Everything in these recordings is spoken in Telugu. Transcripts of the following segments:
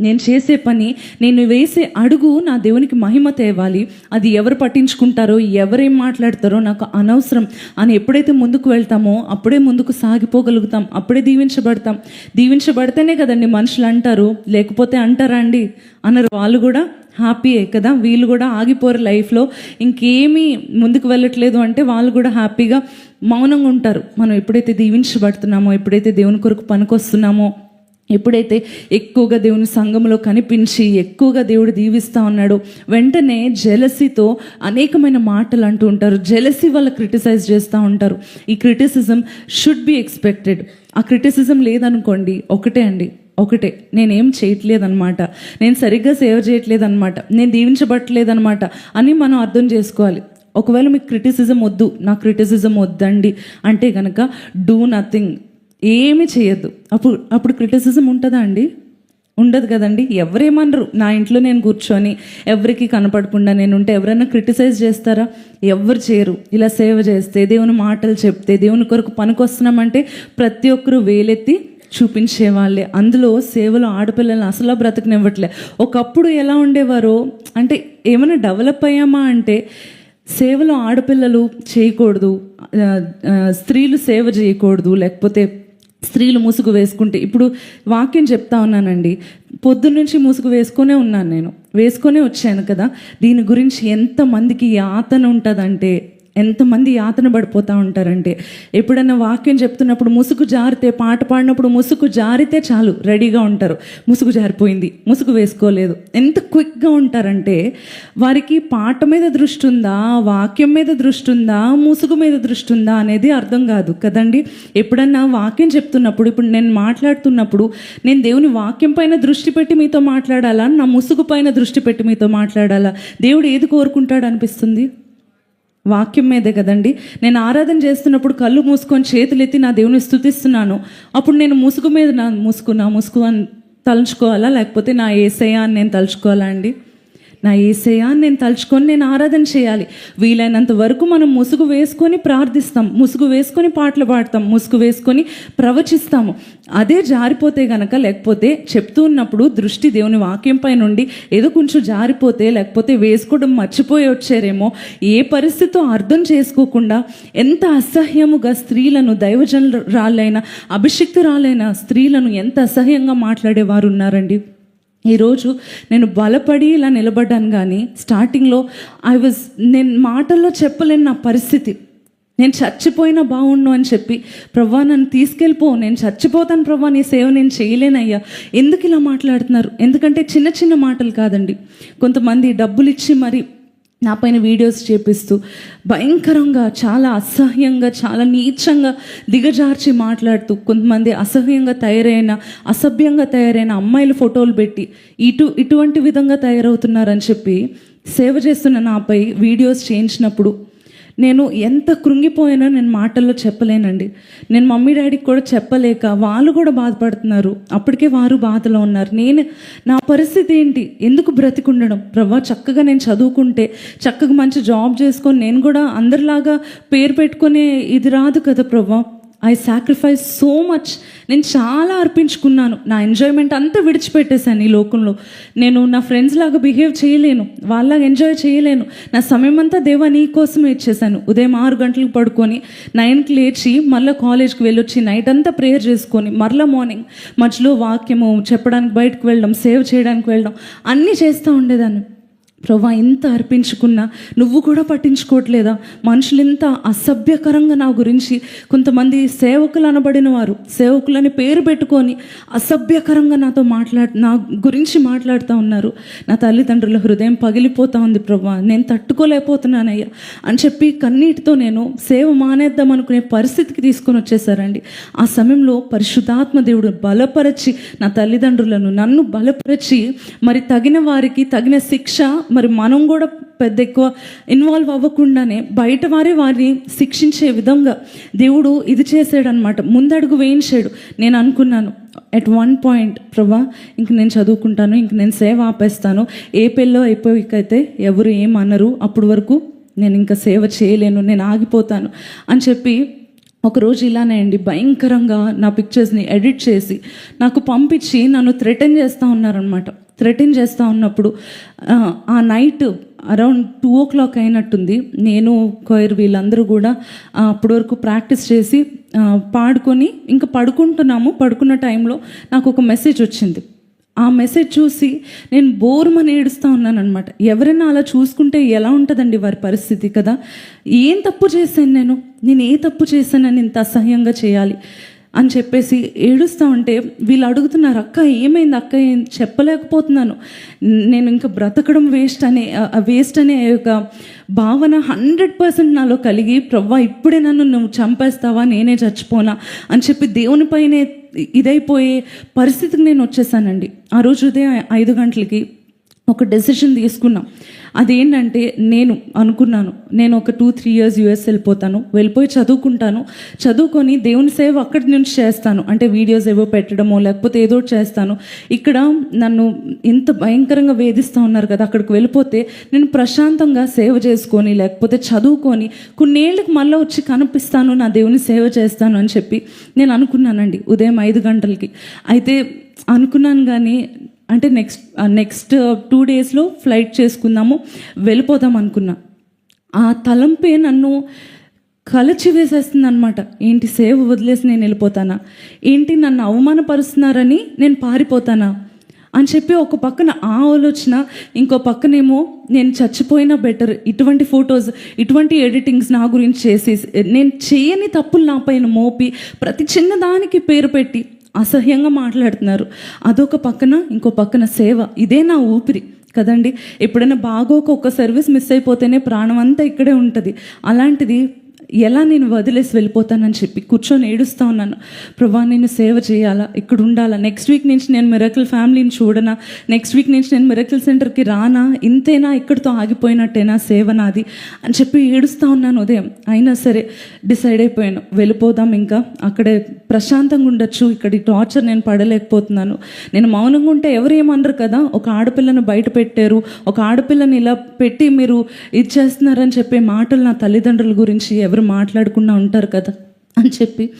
నేను చేసే పని నేను వేసే అడుగు నా దేవునికి మహిమ తేవాలి. అది ఎవరు పట్టించుకుంటారో ఎవరేం మాట్లాడతారో నాకు అనవసరం. అని ఎప్పుడైతే ముందుకు వెళ్తామో అప్పుడే ముందుకు సాగిపోగలుగుతాం. అప్పుడే దీవించబడతాం. దీవించబడితేనే కదండి మనుషులు అంటారు. లేకపోతే అంటారా అండి అన్నారు వాళ్ళు కూడా హ్యాపీయే కదా? వీళ్ళు కూడా ఆగిపోరు లైఫ్లో. ఇంకేమీ ముందుకు వెళ్ళట్లేదు అంటే వాళ్ళు కూడా హ్యాపీగా మౌనంగా ఉంటారు. మనం ఎప్పుడైతే దీవించబడుతున్నామో ఎప్పుడైతే దేవుని కొరకు పనికొస్తున్నామో ఎప్పుడైతే ఎక్కువగా దేవుని సంఘంలో కనిపించి ఎక్కువగా దేవుడు దీవిస్తా ఉన్నాడో వెంటనే జెలసీతో అనేకమైన మాటలు అంటూ ఉంటారు. జెలసీ వాళ్ళు క్రిటిసైజ్ చేస్తూ ఉంటారు. ఈ క్రిటిసిజం షుడ్ బి ఎక్స్పెక్టెడ్ ఆ క్రిటిసిజం లేదనుకోండి ఒకటే అండి ఒకటే. నేనేం చేయట్లేదన్నమాట. నేను సరిగ్గా సేవ్ చేయట్లేదన్నమాట. నేను దీవించబట్టలేదన్నమాట అని మనం అర్థం చేసుకోవాలి. ఒకవేళ మీకు క్రిటిసిజం వద్దు నా క్రిటిసిజం వద్దండి అంటే కనుక డూ నథింగ్ ఏమి చేయొద్దు. అప్పుడు అప్పుడు క్రిటిసిజం ఉంటుందా అండి? ఉండదు కదండి. ఎవరేమనరు నా ఇంట్లో నేను కూర్చొని ఎవరికి కనపడకుండా నేను ఉంటే ఎవరైనా క్రిటిసైజ్ చేస్తారా? ఎవరు చేయరు. ఇలా సేవ చేస్తే దేవుని మాటలు చెప్తే దేవుని కొరకు పనికొస్తున్నామంటే ప్రతి ఒక్కరు వేలెత్తి చూపించే వాళ్ళే అందులో సేవలో ఆడపిల్లల్ని అసలు బ్రతకనివ్వట్లే. ఒకప్పుడు ఎలా ఉండేవారో అంటే ఏమైనా డెవలప్ అయ్యామా అంటే సేవలో ఆడపిల్లలు చేయకూడదు స్త్రీలు సేవ చేయకూడదు లేకపోతే స్త్రీలు ముసుగు వేసుకుంటే ఇప్పుడు వాక్యం చెప్తా ఉన్నానండి. పొద్దున్న నుంచి ముసుగు వేసుకొనే ఉన్నాను నేను. వేసుకొనే వచ్చాను కదా. దీని గురించి ఎంతమందికి యాతన ఉంటుందంటే ఎంతమంది యాతన పడిపోతూ ఉంటారంటే? ఎప్పుడైనా వాక్యం చెప్తున్నప్పుడు ముసుగు జారితే పాట పాడినప్పుడు ముసుగు జారితే చాలు రెడీగా ఉంటారు. ముసుగు జారిపోయింది ముసుగు వేసుకోలేదు. ఎంత క్విక్గా ఉంటారంటే వారికి పాట మీద దృష్టి ఉందా వాక్యం మీద దృష్టి ఉందా ముసుగు మీద దృష్టి ఉందా అనేది అర్థం కాదు. కదండి? ఎప్పుడన్నా వాక్యం చెప్తున్నప్పుడు ఇప్పుడు నేను మాట్లాడుతున్నప్పుడు నేను దేవుని వాక్యం పైన దృష్టి పెట్టి మీతో మాట్లాడాలా? నా ముసుగు పైన దృష్టి పెట్టి మీతో మాట్లాడాలా? దేవుడు ఏది కోరుకుంటాడు అనిపిస్తుంది వాక్యం మీదే కదండి. నేను ఆరాధన చేస్తున్నప్పుడు కళ్ళు మూసుకొని చేతులు ఎత్తి నా దేవుని స్థుతిస్తున్నాను అప్పుడు నేను ముసుగు మీద నా ముసుగు నా ముసుగు అని తలుచుకోవాలా? లేకపోతే నా ఏసయ్య అని నేను తలుచుకోవాలా అండి? నా ఏసయ్య నేను తలుచుకొని నేను ఆరాధన చేయాలి. వీలైనంత వరకు మనం ముసుగు వేసుకొని ప్రార్థిస్తాం. ముసుగు వేసుకొని పాటలు పాడతాం. ముసుగు వేసుకొని ప్రవచిస్తాము. అదే జారిపోతే గనక లేకపోతే చెప్తూ ఉన్నప్పుడు దృష్టి దేవుని వాక్యంపై నుండి ఏదో కొంచెం జారిపోతే లేకపోతే వేసుకోవడం మర్చిపోయి వచ్చారేమో ఏ పరిస్థితితో అర్థం చేసుకోకుండా ఎంత అసహ్యముగా స్త్రీలను దైవజనురాలైన అభిషిక్తురాలైన స్త్రీలను ఎంత అసహ్యంగా మాట్లాడేవారు ఉన్నారండి ఈరోజు నేను బలపడి ఇలా నిలబడ్డాను కానీ స్టార్టింగ్లో ఐ వాజ్ నేను మాటల్లో చెప్పలేని నా పరిస్థితి. నేను చచ్చిపోయినా బాగుండు అని చెప్పి ప్రవ్వా నన్ను తీసుకెళ్ళిపో నేను చచ్చిపోతాను ప్రవ్వా నీ సేవ నేను చేయలేనయ్యా. ఎందుకు ఇలా మాట్లాడుతున్నారు? ఎందుకంటే చిన్న చిన్న మాటలు కాదండి. కొంతమంది డబ్బులు ఇచ్చి మరి నా పైన వీడియోస్ చేపిస్తూ భయంకరంగా చాలా అసహ్యంగా చాలా నీచంగా దిగజార్చి మాట్లాడుతూ కొంతమంది అసహ్యంగా తయారైన అసభ్యంగా తయారైన అమ్మాయిల ఫోటోలు పెట్టి ఇటు ఇటువంటి విధంగా తయారవుతున్నారని చెప్పి సేవ చేస్తున్న నాపై వీడియోస్ చేయించినప్పుడు నేను ఎంత కృంగిపోయినా నేను మాటల్లో చెప్పలేనండి. నేను మమ్మీ డాడీకి కూడా చెప్పలేక వాళ్ళు కూడా బాధపడుతున్నారు. అప్పటికే వారు బాధలో ఉన్నారు. నేను నా పరిస్థితి ఏంటి? ఎందుకు బ్రతికుండడం? ప్రభా చక్కగా నేను చదువుకుంటే చక్కగా మంచి జాబ్ చేసుకొని నేను కూడా అందరిలాగా పేరు పెట్టుకునే ఇది రాదు కదా ప్రభా. ఐ సాక్రిఫైస్ సో మచ్ నేను చాలా అర్పించుకున్నాను. నా ఎంజాయ్మెంట్ అంతా విడిచిపెట్టేశాను ఈ లోకంలో. నేను నా ఫ్రెండ్స్ లాగా బిహేవ్ చేయలేను. వాళ్ళలాగా ఎంజాయ్ చేయలేను. నా సమయం అంతా దేవా నీ కోసమే ఇచ్చేసాను ఉదయం ఆరు గంటలకు పడుకొని నైన్కి లేచి మళ్ళీ కాలేజ్కి వెళ్ళొచ్చి నైట్ అంతా ప్రేయర్ చేసుకొని మరలా మార్నింగ్ మధ్యలో వాక్యము చెప్పడానికి బయటకు వెళ్ళడం సేవ్ చేయడానికి వెళ్ళడం అన్నీ చేస్తూ ఉండేదాన్ని. ప్రభా ఎంత అర్పించుకున్నా నువ్వు కూడా పట్టించుకోవట్లేదా? మనుషులు ఇంత అసభ్యకరంగా నా గురించి కొంతమంది సేవకులు అనబడిన వారు సేవకులని పేరు పెట్టుకొని అసభ్యకరంగా నాతో మాట్లాడు నా గురించి మాట్లాడుతూ ఉన్నారు. నా తల్లిదండ్రుల హృదయం పగిలిపోతూ ఉంది ప్రభా నేను తట్టుకోలేకపోతున్నానయ్యా అని చెప్పి కన్నీటితో నేను సేవ మానేద్దాం అనుకునే పరిస్థితికి తీసుకొని వచ్చేసారండి ఆ సమయంలో పరిశుద్ధాత్మ దేవుడు బలపరచి నా తల్లిదండ్రులను నన్ను బలపరచి మరి తగిన వారికి తగిన శిక్ష మరి మనం కూడా పెద్ద ఎక్కువ ఇన్వాల్వ్ అవ్వకుండానే బయట వారే వారిని శిక్షించే విధంగా దేవుడు ఇది చేసాడనమాట ముందడుగు వేయించాడు. నేను అనుకున్నాను ఎట్ వన్ పాయింట్ ప్రభా ఇంక నేను చదువుకుంటాను ఇంక నేను సేవ ఆపేస్తాను. ఏ పెళ్ళో అయిపోయికైతే ఎవరు ఏమనరు అప్పటి వరకు నేను ఇంకా సేవ చేయలేను నేను ఆగిపోతాను. అని చెప్పి ఒకరోజు ఇలానే అండి భయంకరంగా నా పిక్చర్స్ని ఎడిట్ చేసి నాకు పంపించి నన్ను థ్రెటన్ చేస్తూ ఉన్నారనమాట థ్రెటన్ చేస్తూ ఉన్నప్పుడు ఆ, night around two o'clock అయినట్టుంది. నేను కొయర్ వీళ్ళందరూ కూడా అప్పటి వరకు ప్రాక్టీస్ చేసి పాడుకొని ఇంకా పడుకుంటున్నాము. పడుకున్న టైంలో నాకు ఒక మెసేజ్ వచ్చింది. ఆ మెసేజ్ చూసి నేను బోరుమని ఏడుస్తూ ఉన్నాను అనమాట ఎవరైనా అలా చూసుకుంటే ఎలా ఉంటుందండి వారి పరిస్థితి కదా? ఏం తప్పు చేశాను నేను? నేను ఏ తప్పు చేశానని ఇంత అసహ్యంగా చేయాలి? అని చెప్పేసి ఏడుస్తూ ఉంటే వీళ్ళు అడుగుతున్నారు అక్క ఏమైంది అక్క? ఏం చెప్పలేకపోతున్నాను. నేను ఇంకా బ్రతకడం వేస్ట్ అనే వేస్ట్ అనే ఒక భావన హండ్రెడ్ పర్సెంట్ నాలో కలిగి ప్రవ్వా ఇప్పుడే నన్ను నువ్వు చంపేస్తావా? నేనే చచ్చిపోనా? అని చెప్పి దేవునిపైనే ఇదైపోయే పరిస్థితికి నేను వచ్చేసానండి. ఆ రోజు ఉదయం ఐదు గంటలకి ఒక డెసిషన్ తీసుకున్నాం. అదేంటంటే నేను అనుకున్నాను నేను ఒక టూ త్రీ ఇయర్స్ యూఎస్ వెళ్ళిపోతాను వెళ్ళిపోయి చదువుకుంటాను. చదువుకొని దేవుని సేవ అక్కడి నుంచి చేస్తాను. అంటే వీడియోస్ ఏవో పెట్టడమో లేకపోతే ఏదో చేస్తాను. ఇక్కడ నన్ను ఇంత భయంకరంగా వేధిస్తూ ఉన్నారు కదా అక్కడికి వెళ్ళిపోతే నేను ప్రశాంతంగా సేవ చేసుకొని లేకపోతే చదువుకొని కొన్నేళ్ళకి మళ్ళీ వచ్చి కనిపిస్తాను నా దేవుని సేవ చేస్తాను అని చెప్పి నేను అనుకున్నానండి ఉదయం ఐదు గంటలకి. అయితే అనుకున్నాను కానీ అంటే నెక్స్ట్ నెక్స్ట్ టూ డేస్లో ఫ్లైట్ చేసుకుందాము వెళ్ళిపోదాం అనుకున్నా. ఆ తలంపే నన్ను కలచి వేసేస్తుంది అనమాట ఏంటి సేవ వదిలేసి నేను వెళ్ళిపోతానా? ఏంటి నన్ను అవమానపరుస్తున్నారని నేను పారిపోతానా? అని చెప్పి ఒక పక్కన ఆ ఆలోచన ఇంకో పక్కనేమో నేను చచ్చిపోయినా బెటర్ ఇటువంటి ఫొటోస్ ఇటువంటి ఎడిటింగ్స్ నా గురించి చేసి నేను చేయని తప్పులు నా పైన మోపి ప్రతి చిన్నదానికి పేరు పెట్టి అసహ్యంగా మాట్లాడుతున్నారు. అదొక పక్కన ఇంకో పక్కన సేవ. ఇదే నా ఊపిరి. కదండి? ఎప్పుడైనా బాగోక ఒక సర్వీస్ మిస్ అయిపోతేనే ప్రాణం అంతా ఇక్కడే ఉంటుంది. అలాంటిది ఎలా నేను వదిలేసి వెళ్ళిపోతానని చెప్పి కూర్చొని ఏడుస్తూ ఉన్నాను. ప్రభా నేను సేవ చేయాలా? ఇక్కడ ఉండాలా? నెక్స్ట్ వీక్ నుంచి నేను మిరకల్ ఫ్యామిలీని చూడనా? నెక్స్ట్ వీక్ నుంచి నేను మిరకల్ సెంటర్కి రానా? ఇంతేనా? ఇక్కడితో ఆగిపోయినట్టేనా సేవ నాది? అని చెప్పి ఏడుస్తూ ఉన్నాను ఉదయం. అయినా సరే డిసైడ్ అయిపోయాను. వెళ్ళిపోదాం ఇంకా. అక్కడే ప్రశాంతంగా ఉండొచ్చు. ఇక్కడ ఈ టార్చర్ నేను పడలేకపోతున్నాను. నేను మౌనంగా ఉంటే ఎవరు ఏమనరు కదా? ఒక ఆడపిల్లను బయట పెట్టారు. ఒక ఆడపిల్లని ఇలా పెట్టి మీరు ఇది చేస్తున్నారని చెప్పే మాటలు నా తల్లిదండ్రుల గురించి ఎవరు మాట్లాడకుండా ఉంటారు కదా అని చెప్పి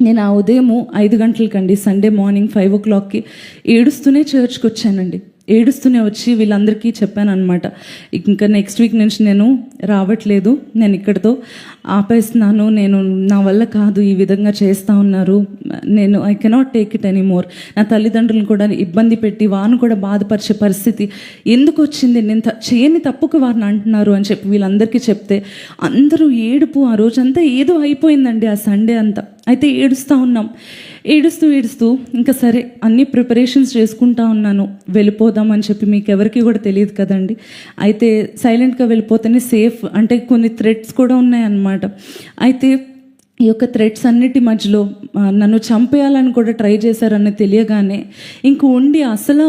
నేను ఆ ఉదయము ఐదు గంటలకండి సండే మార్నింగ్ ఫైవ్ ఓ క్లాక్కి ఏడుస్తూనే చర్చ్కి వచ్చానండి. ఏడుస్తూనే వచ్చి వీళ్ళందరికీ చెప్పాను అనమాట ఇంకా నెక్స్ట్ వీక్ నుంచి నేను రావట్లేదు నేను ఇక్కడితో ఆపేస్తున్నాను నేను నా వల్ల కాదు ఈ విధంగా చేస్తూ ఉన్నారు నేను I cannot take it any more నా తల్లిదండ్రులను కూడా ఇబ్బంది పెట్టి వారిని కూడా బాధపరిచే పరిస్థితి ఎందుకు వచ్చింది? నేను త- చేయని తప్పుకు వారిని అంటున్నారు అని చెప్పి వీళ్ళందరికీ చెప్తే అందరూ ఏడుపు ఆ రోజంతా ఏదో అయిపోయిందండి ఆ సండే అంతా. అయితే ఏడుస్తూ ఉన్నాం. ఏడుస్తూ ఏడుస్తూ ఇంకా సరే అన్ని ప్రిపరేషన్స్ చేసుకుంటా ఉన్నాను. వెళ్ళిపోదామని చెప్పి మీకు ఎవరికి కూడా తెలియదు కదండి. అయితే సైలెంట్గా వెళ్ళిపోతేనే సేఫ్. అంటే కొన్ని థ్రెడ్స్ కూడా ఉన్నాయన్నమాట. అయితే ఈ యొక్క థ్రెడ్స్ అన్నిటి మధ్యలో నన్ను చంపేయాలని కూడా ట్రై చేశారని తెలియగానే ఇంక ఉండి అసలు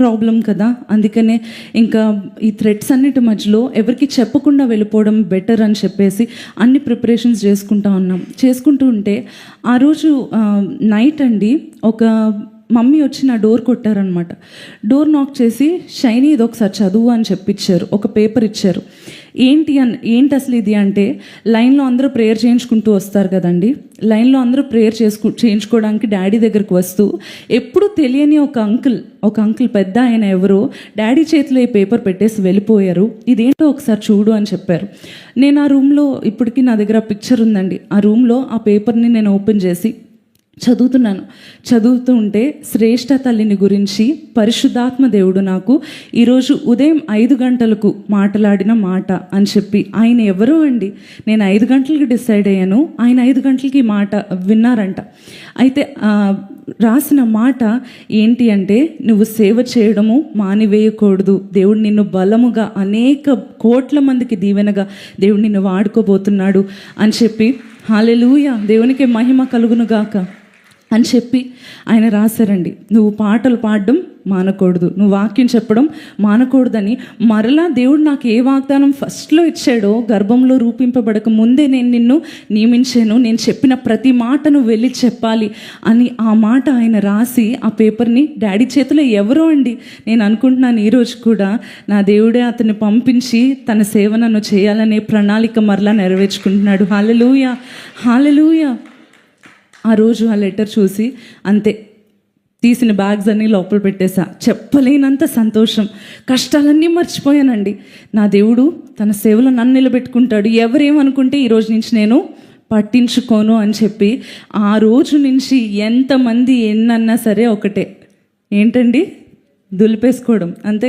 ప్రాబ్లం కదా. అందుకనే ఇంకా ఈ థ్రెడ్స్ అన్నిటి మధ్యలో ఎవరికి చెప్పకుండా వెళ్ళిపోవడం బెటర్ అని చెప్పేసి అన్ని ప్రిపరేషన్స్ చేసుకుంటా ఉన్నాం. చేసుకుంటూ ఉంటే ఆ రోజు నైట్ అండి ఒక మమ్మీ వచ్చి నా డోర్ కొట్టారనమాట డోర్ నాక్ చేసి షైనీ ఇది ఒకసారి చదువు అని చెప్పిచ్చారు. ఒక పేపర్ ఇచ్చారు. ఏంటి అని ఏంటి అసలు ఇది అంటే లైన్లో అందరూ ప్రేయర్ చేయించుకుంటూ వస్తారు కదండి. లైన్లో అందరూ ప్రేయర్ చేసుకు చేయించుకోవడానికి డాడీ దగ్గరికి వస్తూ ఎప్పుడు తెలియని ఒక అంకుల్ ఒక అంకుల్ పెద్ద ఆయన ఎవరో డాడీ చేతిలో ఈ పేపర్ పెట్టేసి వెళ్ళిపోయారు. ఇదేంటో ఒకసారి చూడు అని చెప్పారు. నేను ఆ రూమ్లో ఇప్పటికీ నా దగ్గర పిక్చర్ ఉందండి. ఆ రూమ్లో ఆ పేపర్ని నేను ఓపెన్ చేసి చదువుతున్నాను. చదువుతూ ఉంటే శ్రేష్ఠ తల్లిని గురించి పరిశుద్ధాత్మ దేవుడు నాకు ఈరోజు ఉదయం ఐదు గంటలకు మాట్లాడిన మాట అని చెప్పి ఆయన ఎవరు అండి? నేను ఐదు గంటలకి డిసైడ్ అయ్యాను. ఆయన ఐదు గంటలకి మాట విన్నారంట. అయితే రాసిన మాట ఏంటి అంటే నువ్వు సేవ చేయడము మానివేయకూడదు. దేవుడు నిన్ను బలముగా అనేక కోట్ల మందికి దీవెనగా దేవుడు నిన్ను వాడుకోబోతున్నాడు అని చెప్పి హాలెలూయ! దేవునికి మహిమ కలుగును గాక. అని చెప్పి ఆయన రాశారండి. నువ్వు పాటలు పాడడం మానకూడదు. నువ్వు వాక్యం చెప్పడం మానకూడదని. మరలా దేవుడు నాకు ఏ వాగ్దానం ఫస్ట్లో ఇచ్చాడో గర్భంలో రూపింపబడక ముందే నేను నిన్ను నియమించాను. నేను చెప్పిన ప్రతి మాట నువ్వు వెళ్ళి చెప్పాలి అని ఆ మాట ఆయన రాసి ఆ పేపర్ని డాడీ చేతిలో ఎవరో అండి. నేను అనుకుంటున్నాను ఈరోజు కూడా నా దేవుడే అతన్ని పంపించి తన సేవ నన్ను చేయాలనే ప్రణాళిక మరలా నెరవేర్చుకుంటున్నాడు. హాలలుయ. హాలలుయ. ఆ రోజు ఆ లెటర్ చూసి అంతే తీసిన బ్యాగ్స్ అన్నీ లోపల పెట్టేశా చెప్పలేనంత సంతోషం. కష్టాలన్నీ మర్చిపోయానండి. నా దేవుడు తన సేవలో నన్ను నిలబెట్టుకుంటాడు. ఎవరేమనుకుంటే ఈ రోజు నుంచి నేను పట్టించుకోను అని చెప్పి ఆ రోజు నుంచి ఎంతమంది ఎన్నన్నా సరే ఒకటే. ఏంటండి? దులిపేసుకోవడం. అంతే